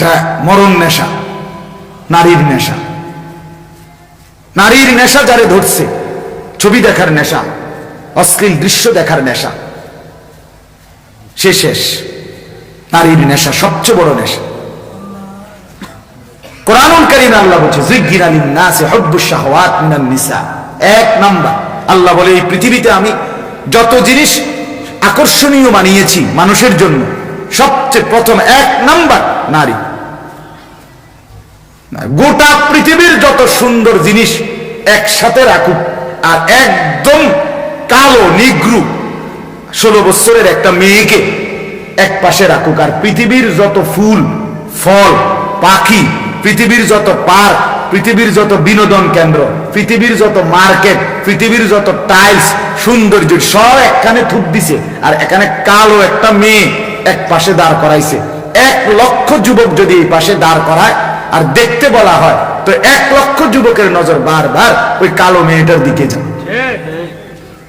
এটা মরণ নেশা, নারীর নেশা। নারীর নেশা যারে ধরছে, ছবি দেখার নেশা, অশ্লীল দৃশ্য দেখার নেশা, সে শেষ। নারীর নেশা সবচেয়ে বড় নেশা। কোরআনুল কারীমে আল্লাহ বলছে জিজ্ঞির আলিন নাসে হব্বুস শাহওয়াত নিসা। এক নাম্বার, আল্লাহ বলে, এই পৃথিবীতে আমি যত জিনিস আকর্ষণীয় বানিয়েছি মানুষের জন্য, সবচেয়ে প্রথম এক নাম্বার নারী। গোটা পৃথিবীর যত সুন্দর জিনিস একসাথে রাখুক, আর একদম কালো, নিগ্রু ষোলো বছরের একটা মেয়েকে এক পাশে রাখুক। আর পৃথিবীর যত ফুল, ফল, পাখি, পৃথিবীর যত পার্ক, পৃথিবীর যত বিনোদন কেন্দ্র, পৃথিবীর যত মার্কেট, পৃথিবীর যত টাইলস, সৌন্দর্য সব একখানে থুপ দিছে। আর এখানে কালো একটা মেয়ে এক পাশে দাঁড় করাইছে। এক লক্ষ যুবক যদি এই পাশে দাঁড় করায় আর দেখতে বলা হয়, তো এক লক্ষ যুবকের নজর বারবার ওই কালো মেয়েটার দিকে যায়।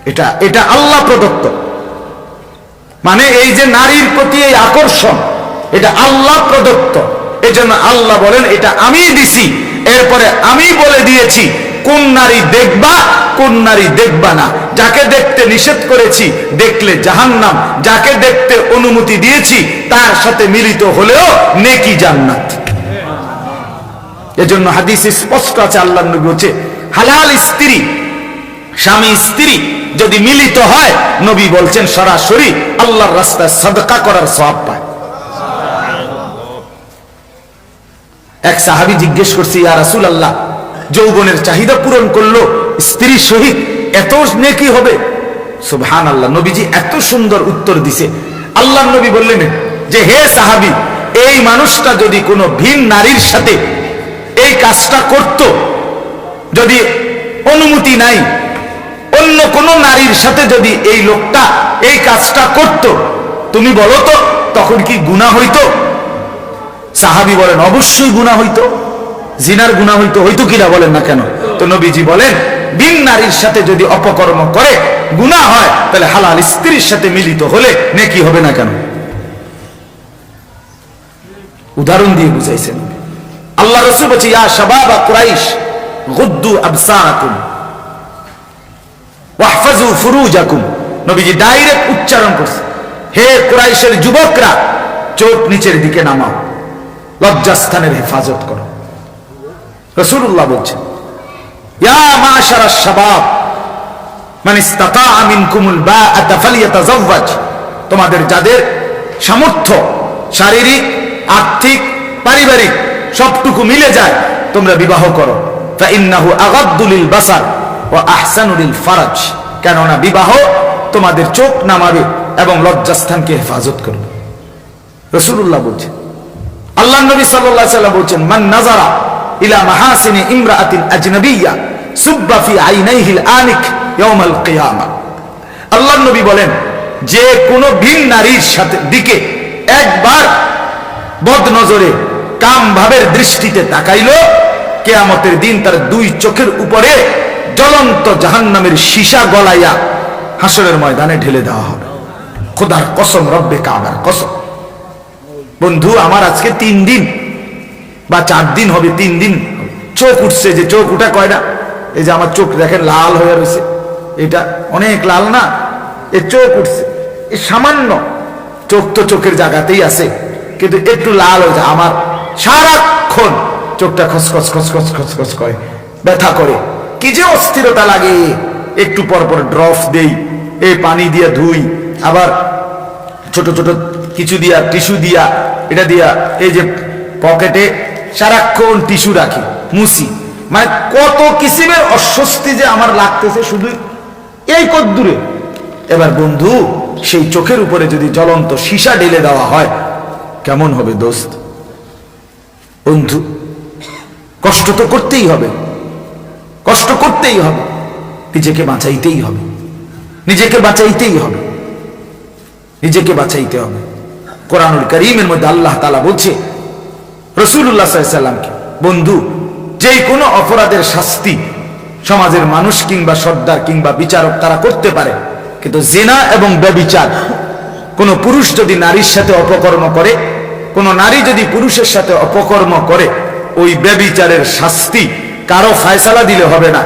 এটা এটা আল্লাহ প্রদত্ত। মানে এই যে নারীর প্রতি এই আকর্ষণ, এটা আল্লাহ প্রদত্ত। এই জন্য আল্লাহ বলেন, এটা আমি দিছি, এরপরে আমি বলে দিয়েছি, কোন নারী দেখবা, কোন নারী দেখবা না। যাকে দেখতে নিষেধ করেছি, দেখলে জাহান্নাম। যাকে দেখতে অনুমতি দিয়েছি, তার সাথে মিলিত হলেও নেকি জান্নাত। এজন্য হাদিস স্পষ্ট আছে আল্লাহ নবী বলছে হালাল স্ত্রী, স্বামী স্ত্রী যদি মিলিত হয়, নবী বলছেন সরাসরি আল্লাহর রাস্তায় সদকা করার সব পায়। এক সাহাবি জিজ্ঞেস করছে, ইয়া রাসূল আল্লাহ যৌবনের চাহিদা পূরণ করল, স্ত্রী সহিত এত নেকি হবে? সুবহান আল্লাহ নবীজি এত সুন্দর উত্তর দিছে। আল্লাহ নবী বললেন যে, হে সাহাবি, এই মানুষটা যদি কোনো ভিন নারীর সাথে এই কাজটা করত। যদি অনুমতি নাই, অন্য কোন নারীর সাথে যদি এই লোকটা এই কাজটা করত, তুমি বলো তো, তখন কি গুণা হইতো? সাহাবি বলেন, অবশ্যই গুণা হইতো। জিনার গুণা হইতো হইতো কিনা বলেন না কেন? তো নবীজি বলেন বিন নারীর সাথে যদি অপকর্ম করে গুণা হয়, তাহলে হালাল স্ত্রীর সাথে মিলিত হলে নেকি হবে না কেন? উদাহরণ দিয়ে বুঝাইছেন। আল্লাহ রসুল বলছে, ইয়া কুরাইশ, গুদ্দু আবসারাকুম, ওয়াহফাজু ফুরুজাকুম। নবীজি ডাইরেক্ট উচ্চারণ করছে, হে কুরাইশের যুবকরা, চোখ নিচের দিকে নামাও, লজ্জাস্থানের হেফাজত করো। রসুল্লাহ ইয়া শাবাব, মান ইস্তাতা মিনকুমুল বাআতা ফালিয়াতাজাওয়াজ তোমাদের যাদের সামর্থ্য, শারীরিক, আর্থিক, পারিবারিক সবটুকু মিলে যায়, তোমরা বিবাহ করো। ফাইন্নাহু আগাদ্দু লিল বাসার ওয়া আহসানু ফারাজ। কেননা বিবাহ তোমাদের চোখ নামাবে এবং লজ্জাস্থানকে হেফাজত করবে। রসুল্লাহ বলছেন আল্লাহ নবী সাল্লাল্লাহু সাল্লাম বলছেন, মান নাজারা ইলা মাহাসিনি ইমরাআতিন আজনাবিয়্যা সুব্বা ফি আইনাইহিল আনিক ইয়াউমাল কিয়ামা। আল্লাহ নবী বলেন, যে কোনো ভিন নারীর সাথে, দিকে একবার বদ নজরে কাম ভাবের দৃষ্টিতে তাকাইলো, কেয়ামতের দিন তার দুই চোখের উপরে জ্বলন্ত জাহান্নামের সীসা গলাইয়া হাসরের ময়দানে ঢেলে দেওয়া হবে খোদার কসম, রব্বে কাবার কসম। বন্ধু, আমার আজকে তিন দিন বা চার দিন হবে, তিন দিন চোখ উঠছে যে চোখ উঠা কয়টা এই যে আমার চোখ দেখেন লাল হয়ে রয়েছে। এটা অনেক লাল না? এ চোখ উঠছে। এ সামান্য, চোখ তো চোখের জায়গাতেই আছে, কিন্তু একটু লাল হয়েছে আমার সারাক্ষণ চোখটা খসখস খসখস খসখস করে, ব্যথা করে। কি যে অস্থিরতা লাগে। একটু পর পর ড্রপ দেই এই পানি দিয়ে ধুই, আবার ছোট ছোট কিছু দিয়া, টিস্যু দিয়া, এটা দিয়া, এই যে পকেটে সারাক্ষণ টিস্যু রাখি মুসি মানে কত কিসিমের অস্বস্তি যে আমার লাগতেছে শুধু এই কদ্দূরে। এবার বন্ধু, সেই চোখের উপরে যদি জ্বলন্ত সীসা ঢেলে দেওয়া হয়, কেমন হবে দোস্ত? বন্ধু, কষ্ট তো করতেই হবে। কষ্ট করতেই হবে। নিজেকে বাঁচাইতেই হবে। নিজেকে বাঁচাইতেই হবে। নিজেকে বাঁচাইতে হবে। কোরআনুল করিমের মধ্যে আল্লাহ তালা বলছে রসুল্লাহ সাল্লামকে, বন্ধু যে কোনো অপরাধের শাস্তি সমাজের মানুষ কিংবা সর্দার কিংবা বিচারক তারা করতে পারে। কিন্তু জেনা এবং ব্যবিচার, কোন পুরুষ যদি নারীর সাথে অপকর্ম করে কোন নারী যদি পুরুষের সাথে অপকর্ম করে, ওই ব্যবিচারের শাস্তি কারও ফায়সালা দিলে হবে না।